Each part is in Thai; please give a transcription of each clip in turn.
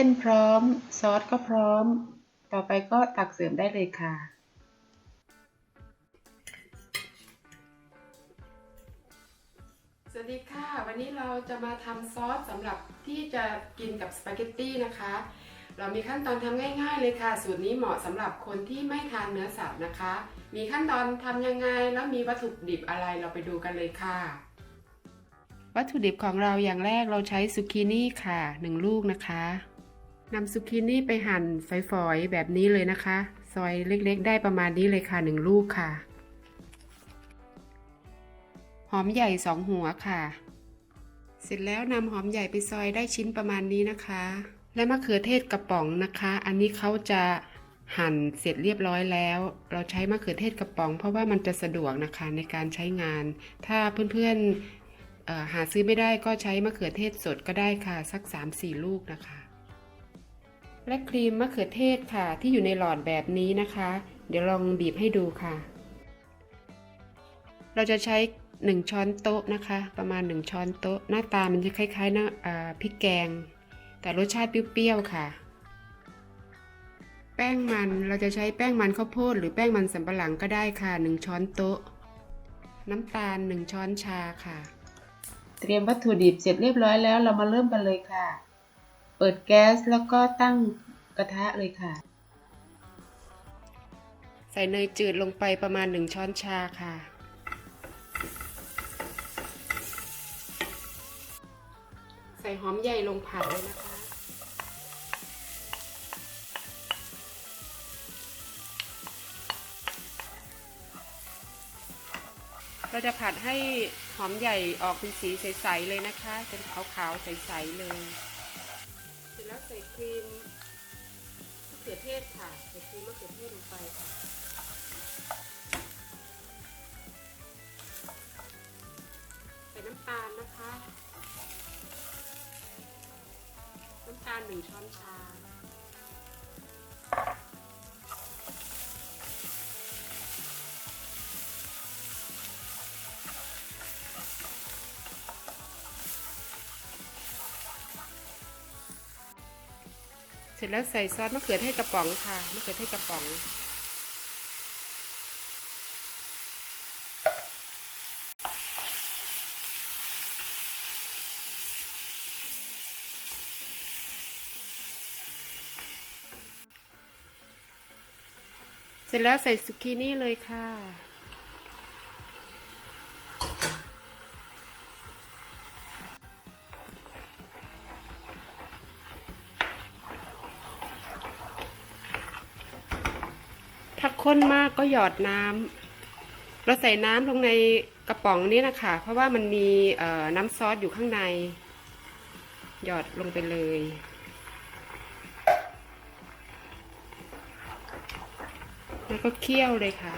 ส้นพร้อม ซอสก็พร้อม ต่อไปก็ตักเสริมได้เลยค่ะ สวัสดีค่ะ วันนี้เราจะมาทำซอสสำหรับที่จะกินกับสปาเกตตี้นะคะ เรามีขั้นตอนทำง่าย ๆ เลยค่ะ สูตรนี้เหมาะสำหรับคนที่ไม่ทานเนื้อสัตว์นะคะ มีขั้นตอนทำยังไงแล้วมีวัตถุดิบอะไรเราไปดูกันเลยค่ะวัตถุดิบของเราอย่างแรกเราใช้ซูกินี่ค่ะหนึ่งลูกนะคะ นำซูกินี่ไปหั่นฝอยๆแบบนี้เลยนะคะ ซอยเล็กๆ ได้ประมาณนี้เลยค่ะหนึ่งลูกค่ะ หอมใหญ่สองหัวค่ะ เสร็จแล้วนำหอมใหญ่ไปซอยได้ชิ้นประมาณนี้นะคะ และมะเขือเทศกระป๋องนะคะ อันนี้เขาจะหั่นเสร็จเรียบร้อยแล้ว เราใช้มะเขือเทศกระป๋อง เพราะว่ามันจะสะดวกนะคะในการใช้งาน ถ้าเพื่อนๆหาซื้อไม่ได้ก็ใช้มะเขือเทศสดก็ได้ค่ะ สัก 3-4 ลูกนะคะ และครีมมะเขือเทศค่ะ ที่อยู่ในหลอดแบบนี้นะคะ เดี๋ยวลองบีบให้ดูค่ะ เราจะใช้ 1 ช้อนโต๊ะนะคะ ประมาณ 1 ช้อนโต๊ะ หน้าตามันจะคล้ายๆนะอ่าพริกแกง แต่รสชาติเปรี้ยวๆค่ะ แป้งมันเราจะใช้แป้งมันข้าวโพดหรือแป้งมันสำปะหลังก็ได้ค่ะ 1 ช้อนโต๊ะ น้ำตาล 1 ช้อนชาค่ะ เตรียมวัตถุดิบเสร็จเรียบร้อยแล้วเรามาเริ่มกันเลยค่ะ เปิดแก๊สแล้วก็ตั้งกระทะเลยค่ะ ใส่เนยจืดลงไปประมาณ 1 ช้อนชาค่ะ ใส่หอมใหญ่ลงผัดเลยนะคะ เราจะผัดให้หอมใหญ่ออกเป็นสีใส ๆ เลยนะคะ เป็นขาวๆใส ๆ เลย แล้วใส่ครีมมะเขือเทศค่ะ ใส่ครีมมะเขือเทศลงไปค่ะใส่น้ำตาลนะคะ น้ำตาลหนึ่งช้อนชา สร็จแล้วใส่ซอสมะเขือเทศกระป๋องค่ะมะเขือเทศกระป๋อง เสร็จแล้วใส่ซุกินี่เลยค่ะ ข้นมากก็หยอดน้ำเราใส่น้ำลงในกระป๋องนี้นะคะ เพราะว่ามันมีน้ำซอสอยู่ข้างใน หยอดลงไปเลยแล้วก็เคี่ยวเลยค่ะ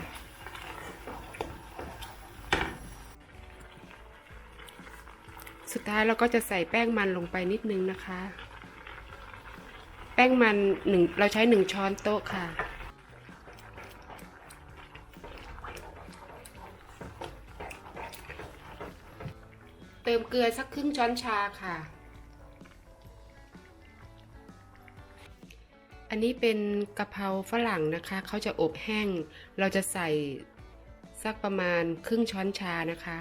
สุดท้ายเราก็จะใส่แป้งมันลงไปนิดนึงนะคะ แป้งมันหนึ่งเราใช้หนึ่งช้อนโต๊ะค่ะ เติมเกลือสักครึ่งช้อนชาค่ะ อันนี้เป็นกะเพราฝรั่งนะคะ เขาจะอบแห้ง เราจะใส่สักประมาณครึ่งช้อนชานะคะ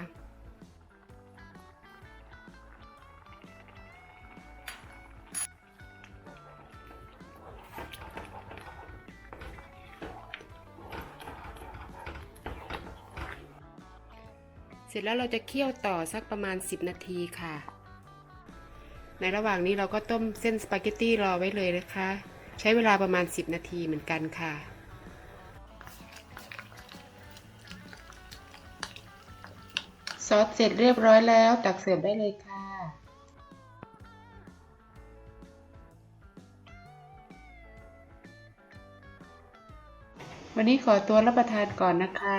เสร็จแล้วเราจะเคี่ยวต่อสักประมาณ 10 นาทีค่ะ ในระหว่างนี้เราก็ต้มเส้นสปาเกตตี้รอไว้เลยนะคะ ใช้เวลาประมาณ 10 นาทีเหมือนกันค่ะซอสเสร็จเรียบร้อยแล้วตักเสิร์ฟได้เลยค่ะ วันนี้ขอตัวรับประทานก่อนนะคะ